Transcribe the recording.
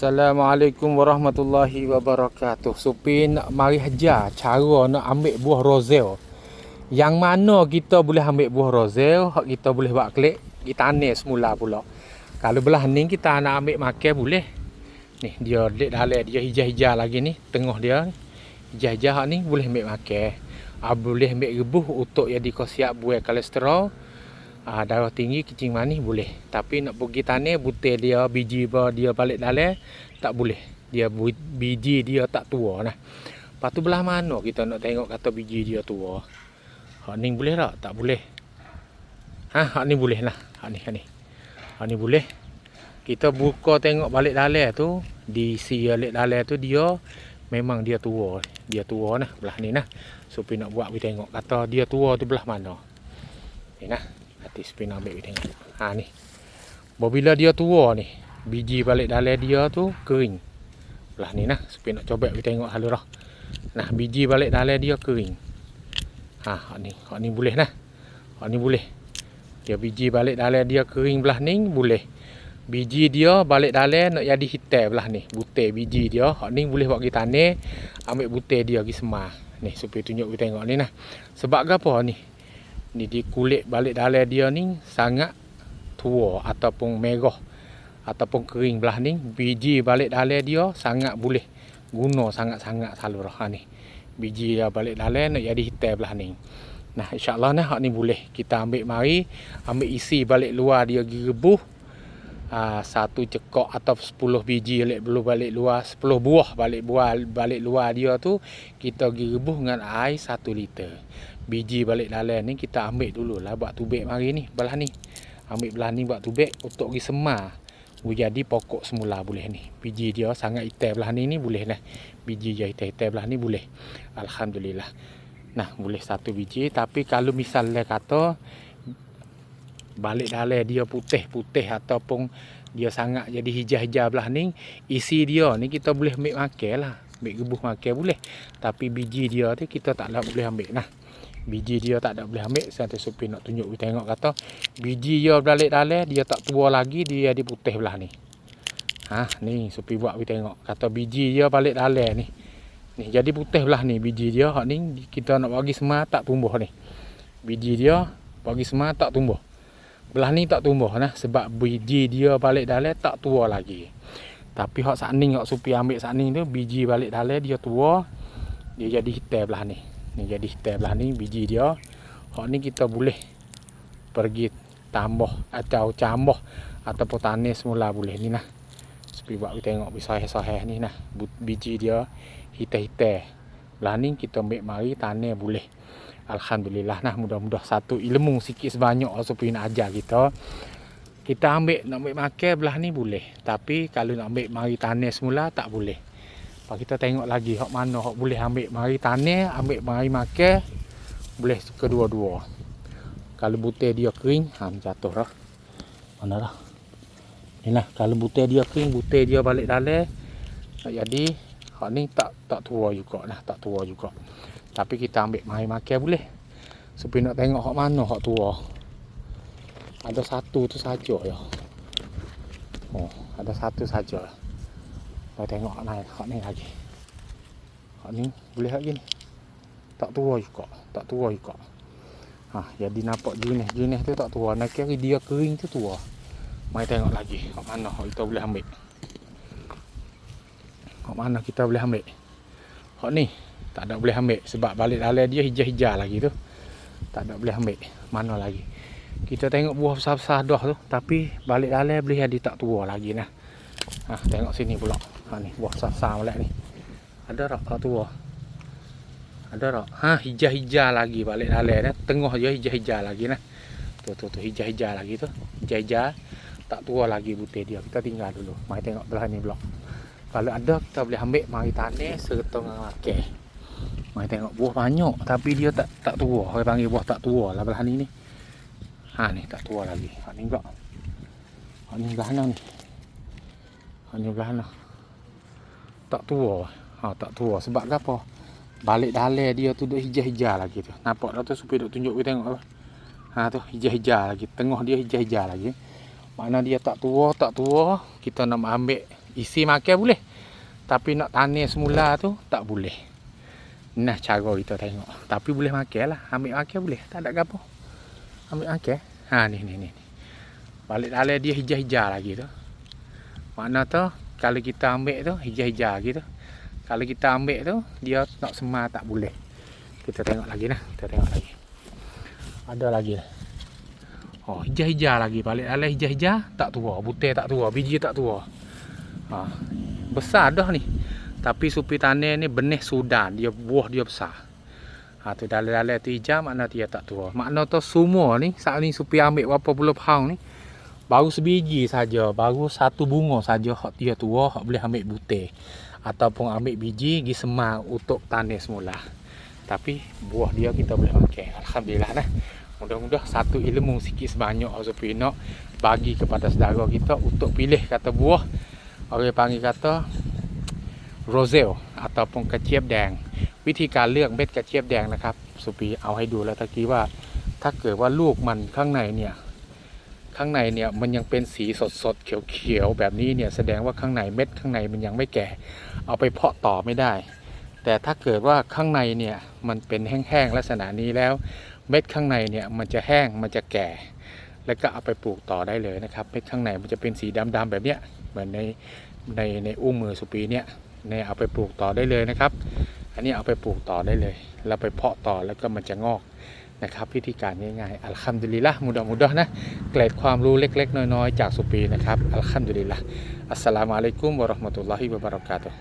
Assalamualaikum warahmatullahi wabarakatuh. Supin mari hajar cara nak ambil buah rozel. Yang mana kita boleh ambil buah rozel, hak kita boleh buat klik, kita tanam semula pula. Kalau belah ni kita nak ambil makan boleh. Ni dia dek dalam dia hijau-hijau lagi ni, tengah dia. Hijau-hijau hak ni boleh ambil makan. Ah, boleh ambil rebuh untuk jadi kau siap buah kolesterol uh, darah tinggi kecing manis boleh. Tapi nak pergi tanah butir dia biji dia balik dalam tak boleh. Dia biji dia tak tua nah. Lepas tu belah mana kita nak tengok kata biji dia tua? Hak ni boleh tak? Tak boleh. Ha hak ni boleh lah. Hak ni hak ni. Hak ni boleh. Kita buka tengok balik dalam tu di si balik dalam tu dia memang dia tua. Dia tua nah belah ni nah. Supaya nak buat kita tengok kata dia tua tu belah mana. Ni nah Hati spin ambil kita tengok. Ha ni. Bila dia tua ni, biji balik dalam dia tu kering. Belah ni nah, spin nak coba kita tengok halu dah. Nah, biji balik dalam dia kering. Ha, hak ni, hak ni boleh nah. Hak ni boleh. Dia biji balik dalam dia kering belah ni boleh. Biji dia balik dalam nak jadi hitam belah ni. Butir biji dia, hak ni boleh buat kita ni ambil butir dia pergi semar. Ni supaya tunjuk kita tengok ni nah. Sebab apa ni? Ni di kulit balik dalam dia ni sangat tua ataupun merah ataupun kering belah ni biji balik dalam dia sangat boleh guna sangat-sangat salur ha ni. Biji dia balik dalam nak jadi hitam belah ni. Nah insyaallah nah hak ni boleh kita ambil mari ambil isi balik luar dia pergi rebuh ha, satu cekok atau 10 biji balik belum balik luar 10 buah balik buah balik luar dia tu kita rebuh dengan air 1 liter. Biji balik dalam ni kita ambil dulu lah buat tubik mari ni belah ni. Ambil belah ni buat tubik untuk pergi semar. Jadi pokok semula boleh ni. Biji dia sangat hitam belah ni ni boleh lah. Biji dia hitam-hitam belah ni boleh. Alhamdulillah. Nah boleh satu biji. Tapi kalau misalnya kata balik dalam dia putih-putih ataupun dia sangat jadi hijau-hijau belah ni isi dia ni kita boleh ambil makan lah. Ambil gebuh makan boleh. Tapi biji dia tu kita tak boleh ambil nah. Biji dia tak ada boleh ambil. Saya supi nak tunjuk kita tengok kata biji dia balik dalam dia tak tua lagi dia di putih belah ni. Ha ni supi buat kita tengok. Kata biji dia balik dalam ni. Ni jadi putih belah ni biji dia. Hak ni kita nak bagi semua tak tumbuh ni. Biji dia bagi semua tak tumbuh belah ni tak tumbuh nah sebab biji dia balik dalam tak tua lagi. Tapi hak saning hak supi ambil saning tu biji balik dalam dia tua dia jadi hitam belah ni. Ni jadi hitam belah ni biji dia. Hak ni kita boleh pergi tambah atau cambah ataupun tanis semula boleh ni nah. Sepi buat kita tengok bisah-sah ni nah. Biji dia hitam-hitam. Belah ni kita ambil mari tanis boleh Alhamdulillah nah mudah-mudah satu ilmu sikit sebanyak supaya nak ajar kita kita ambil nak ambil makan belah ni boleh tapi kalau nak ambil mari tanis semula tak boleh apa kita tengok lagi hok mana hok boleh ambil mari tanah, ambil mari makan. Boleh kedua-dua. Kalau butir dia kering, ha jatuh dah. Mana dah? Inilah kalau butir dia kering, butir dia balik dalam. Tak jadi hok ni tak tak tua juga lah, tak tua juga. Tapi kita ambil mari makan boleh. Supaya nak tengok hok mana hok tua. Ada satu tu saja ya. Oh, ada satu saja. Kita tengok naik hak ni lagi. Hak ni boleh lagi ni. Tak tua juga, tak tua juga. Ha, jadi nampak jenis jenis tu tak tua. Nak kira dia kering tu tua. Mai tengok lagi hak mana hak kita boleh ambil. Hak mana kita boleh ambil. Hak ni tak ada boleh ambil sebab balik dalam dia hijau-hijau lagi tu. Tak ada boleh ambil. Mana lagi. Kita tengok buah besar-besar dah tu tapi balik dalam boleh jadi tak tua lagi nah. Ha, tengok sini pula. Ha ni buah sasa molek ni. Ada tak tak tua? Ada tak? Ha hijau-hijau lagi balik dalam ni. Tengah dia hijau-hijau lagi nah. Tu tu tu hijau-hijau lagi tu. Hijau-hijau tak tua lagi butir dia. Kita tinggal dulu. Mari tengok belah ni blok. Kalau ada kita boleh ambil mari tanah serta dengan makan. Mari tengok buah banyak tapi dia tak tak tua. Orang panggil buah tak tua lah belah ni ni. Ha ni tak tua lagi. Ha ni pula. Ha ni belah ni. Ha ni belah tak tua ha, tak tua sebab apa balik dalam dia tu duk hijau-hijau lagi tu nampak dah tu supaya duk tunjuk kita tengok ha tu hijau-hijau lagi tengah dia hijau-hijau lagi mana dia tak tua tak tua kita nak ambil isi makan boleh. Tapi nak tanis semula tu tak boleh. Nah cara kita tengok. Tapi boleh makan lah. Ambil makan boleh. Tak ada apa ambil makan. Ha ni ni ni balik dalam dia hijau-hijau lagi tu. Makna tu kalau kita ambil tu hijau-hijau lagi tu. Kalau kita ambil tu dia nak semar tak boleh. Kita tengok lagi nah. Kita tengok lagi. Ada lagi. Lah. Oh, hijau-hijau lagi. Balik dalam hijau-hijau tak tua. Butir tak tua. Biji tak tua. Ha. Besar dah ni. Tapi supi tanah ni benih Sudan. Dia buah dia besar. Ha, tu dalam-dalam tu hijau makna dia tak tua. Makna tu semua ni saat ni supi ambil berapa puluh pound ni baru sebiji saja, baru satu bunga saja hak dia tua, hak boleh ambil butir ataupun ambil biji gi semar untuk tanah semula. Tapi buah dia kita boleh makan. Alhamdulillah nah. Mudah-mudah satu ilmu sikit sebanyak Azupi nak bagi kepada saudara kita untuk pilih kata buah orang panggil kata roselle ataupun กระเจี๊ยบแดง วิธีการเลือกเม็ดกระเจี๊ยบแดงนะครับ สุปีเอาให้ดูแล้วตะกี้ว่าถ้าเกิดว่าลูกมันข้างในเนี่ยข้างในเนี่ยมันยังเป็นสีสดสดๆเขียวๆแบบนี้เนี่ยแสดงว่าข้างในเม็ดข้างในมันยังไม่แก่ เอาไปเพาะต่อไม่ได้ แต่ถ้าเกิดว่าข้างในเนี่ยมันเป็นแห้งๆลักษณะนี้แล้ว เม็ดข้างในเนี่ยมันจะแห้งมันจะแก่ แล้วก็เอาไปปลูกต่อได้เลยนะครับเม็ดข้างในมันจะเป็นสีดำๆแบบเนี้ย เหมือนในในในอุ้งมือสุปีเนี่ยเนี่ยเอาไปปลูกต่อได้เลยนะครับ อันนี้เอาไปปลูกต่อได้เลย เราไปเพาะต่อแล้วก็มันจะงอกนะครับวิธีการง่ายๆอัลคัมดุลิละมุดอมุดอนะเกร็ดความรู้เล็ก ๆ น้อย ๆ จากสุปีนะครับอัลคัมดุลิละอัสสลามุอะลัยกุมวะราะห์มะตุลลอฮิวะบะเราะกาตุฮ์